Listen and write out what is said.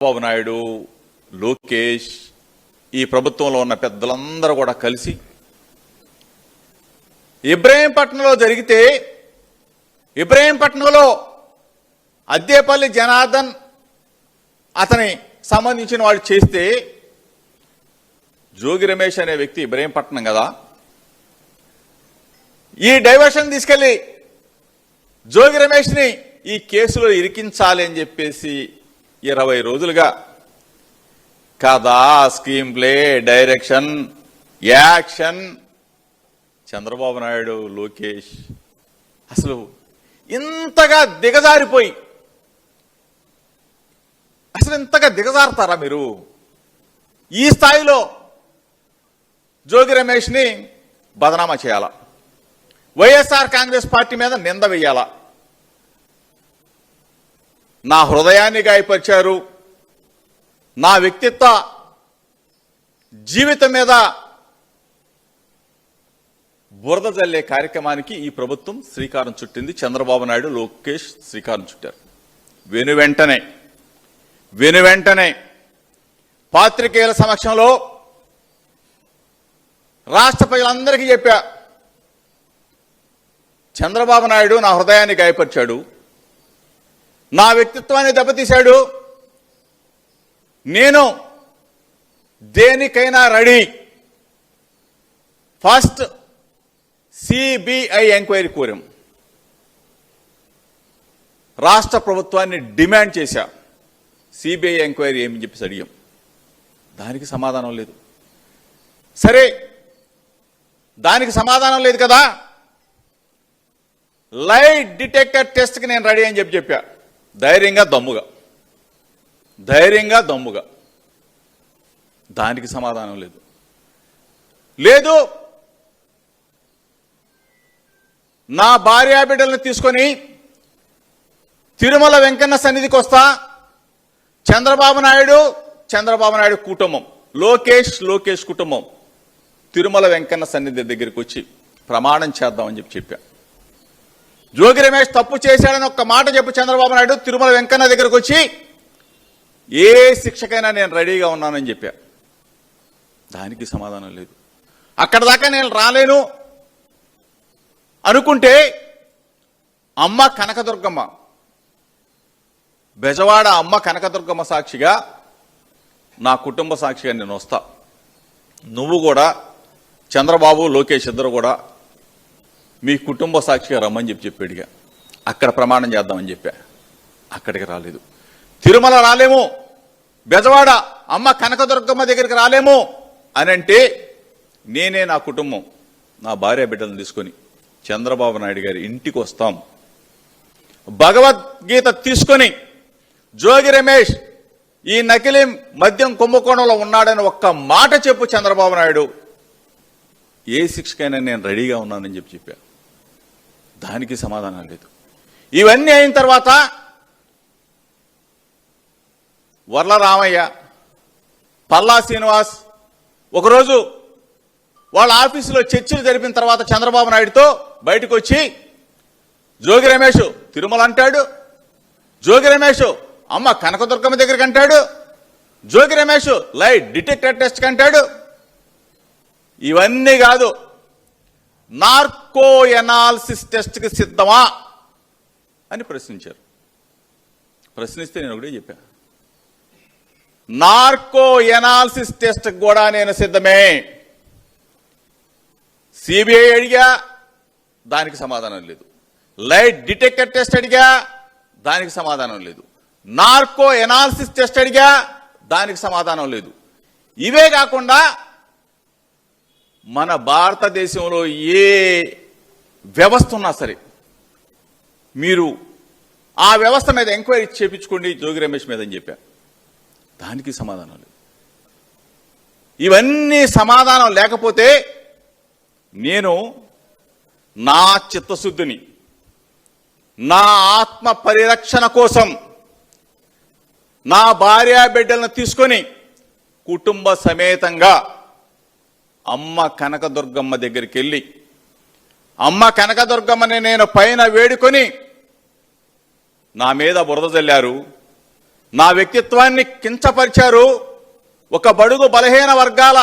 చంద్రబాబు నాయుడు లోకేష్ ఈ ప్రభుత్వంలో ఉన్న పెద్దలందరూ కూడా కలిసి ఇబ్రహీంపట్నంలో జరిగితే ఇబ్రహీంపట్నంలో అద్దేపల్లి జనార్దన్ అతని సంబంధించిన వాళ్ళు చేస్తే జోగి రమేష్ అనే వ్యక్తి ఇబ్రహీంపట్నం కదా ఈ డైవర్షన్ తీసుకెళ్ళి జోగి రమేష్ని ఈ కేసులో ఇరికించాలి అని చెప్పేసి ఇరవై రోజులుగా. కథ screenplay direction action. Chandrababu Naidu Lokesh. అసలు ఇంతగా దిగజారిపోయి. అసలు ఇంతగా దిగజారుతారా మీరు? ఈ స్థాయిలో జోగి రమేష్ని బదనామా చేయాలా? వైఎస్ఆర్ కాంగ్రెస్ పార్టీ మీద నింద వేయాలా? నా హృదయాన్ని గాయపరిచారు. నా వ్యక్తిత్వ జీవితం మీద బురద జల్లే కార్యక్రమానికి ఈ ప్రభుత్వం శ్రీకారం చుట్టింది. చంద్రబాబు నాయుడు లోకేష్ శ్రీకారం చుట్టారు. వెను వెంటనే వెను వెంటనే పాత్రికేయుల సమక్షంలో రాష్ట్ర ప్రజలందరికీ చెప్పా చంద్రబాబు నాయుడు నా హృదయాన్ని గాయపరిచాడు. నా వ్యక్తిత్వాన్ని దెబ్బతీశాడు. నేను దేనికైనా రెడీ. ఫస్ట్ సిబిఐ ఎంక్వైరీ కోరాం. రాష్ట్ర ప్రభుత్వాన్ని డిమాండ్ చేశా. సిబిఐ ఎంక్వైరీ ఏమని చెప్పేసి అడిగాం. దానికి సమాధానం లేదు. సరే దానికి సమాధానం లేదు కదా? లైట్ డిటెక్టర్ టెస్ట్కి నేను రెడీ అని చెప్పి చెప్పా. ధైర్యంగా దమ్ముగా. ధైర్యంగా దమ్ముగా. దానికి సమాధానం లేదు. లేదు నా భార్యా బిడ్డలను తీసుకొని తిరుమల వెంకన్న సన్నిధికి వస్తా. చంద్రబాబు నాయుడు చంద్రబాబు నాయుడు కుటుంబం. లోకేష్ లోకేష్ కుటుంబం. తిరుమల వెంకన్న సన్నిధి దగ్గరికి వచ్చి ప్రమాణం చేద్దామని చెప్పి చెప్పాను జోగి రమేష్ తప్పు చేశాడని ఒక్క మాట చెప్పు చంద్రబాబు నాయుడు తిరుమల వెంకన్న దగ్గరకు వచ్చి ఏ శిక్షకైనా నేను రెడీగా ఉన్నానని చెప్పా. దానికి సమాధానం లేదు. అక్కడ దాకా నేను రాలేను. అనుకుంటే అమ్మ కనకదుర్గమ్మ బెజవాడ అమ్మ కనకదుర్గమ్మ సాక్షిగా నా కుటుంబ సాక్షిగా నేను వస్తా. నువ్వు కూడా చంద్రబాబు లోకేష్ ఇద్దరు కూడా మీ కుటుంబ సాక్షిగా రమ్మని చెప్పి చెప్పాడుగా. అక్కడ ప్రమాణం చేద్దామని చెప్పా. అక్కడికి రాలేదు. తిరుమల రాలేము. బెజవాడ అమ్మ కనకదుర్గమ్మ దగ్గరికి రాలేము అని అంటే నేనే నా కుటుంబం నా భార్య బిడ్డలను తీసుకొని చంద్రబాబు నాయుడు గారి ఇంటికి వస్తాం. భగవద్గీత తీసుకొని జోగి రమేష్ ఈ నకిలీ మద్యం కుంభకోణంలో ఉన్నాడని ఒక్క మాట చెప్పు చంద్రబాబు నాయుడు. ఏ శిక్షకైనా నేను రెడీగా ఉన్నానని చెప్పి చెప్పాను దానికి సమాధానం లేదు. ఇవన్నీ అయిన తర్వాత వర్ల రామయ్య పల్లా శ్రీనివాస్ ఒకరోజు వాళ్ళ ఆఫీసులో చర్చలు జరిపిన తర్వాత చంద్రబాబు నాయుడుతో బయటకు వచ్చి జోగి రమేష్ తిరుమల అంటాడు జోగి రమేష్ అమ్మ కనకదుర్గమ్మ దగ్గరికి అంటాడు Jogi Ramesh lie detector test అంటాడు. ఇవన్నీ కాదు నార్కో ఎనాలిసిస్ టెస్ట్కి సిద్ధమా అని ప్రశ్నించారు. ప్రశ్నిస్తే నేను ఒకటే చెప్పాను నార్కో ఎనాలిసిస్ టెస్ట్ కూడా నేను సిద్ధమే. సిబిఐ అడిగా దానికి సమాధానం లేదు. లైట్ డిటెక్టర్ టెస్ట్ అడిగా దానికి సమాధానం లేదు. నార్కో ఎనాలిసిస్ టెస్ట్ అడిగా దానికి సమాధానం లేదు. ఇవే కాకుండా మన భారతదేశంలో ఏ వ్యవస్థ ఉన్నా సరే మీరు ఆ వ్యవస్థ మీద ఎంక్వైరీ చేపించుకోండి జోగి రమేష్ మీద అని చెప్పారు దానికి సమాధానం లేదు. ఇవన్నీ సమాధానం లేకపోతే నేను నా చిత్తశుద్ధిని నా ఆత్మ పరిరక్షణ కోసం నా భార్యా బిడ్డలను తీసుకొని కుటుంబ సమేతంగా అమ్మ కనకదుర్గమ్మ దగ్గరికి వెళ్ళి అమ్మ కనకదుర్గమ్మని నేను పైన వేడుకొని నా మీద బురద జల్లారు నా వ్యక్తిత్వాన్ని కించపరిచారు ఒక బడుగు బలహీన వర్గాల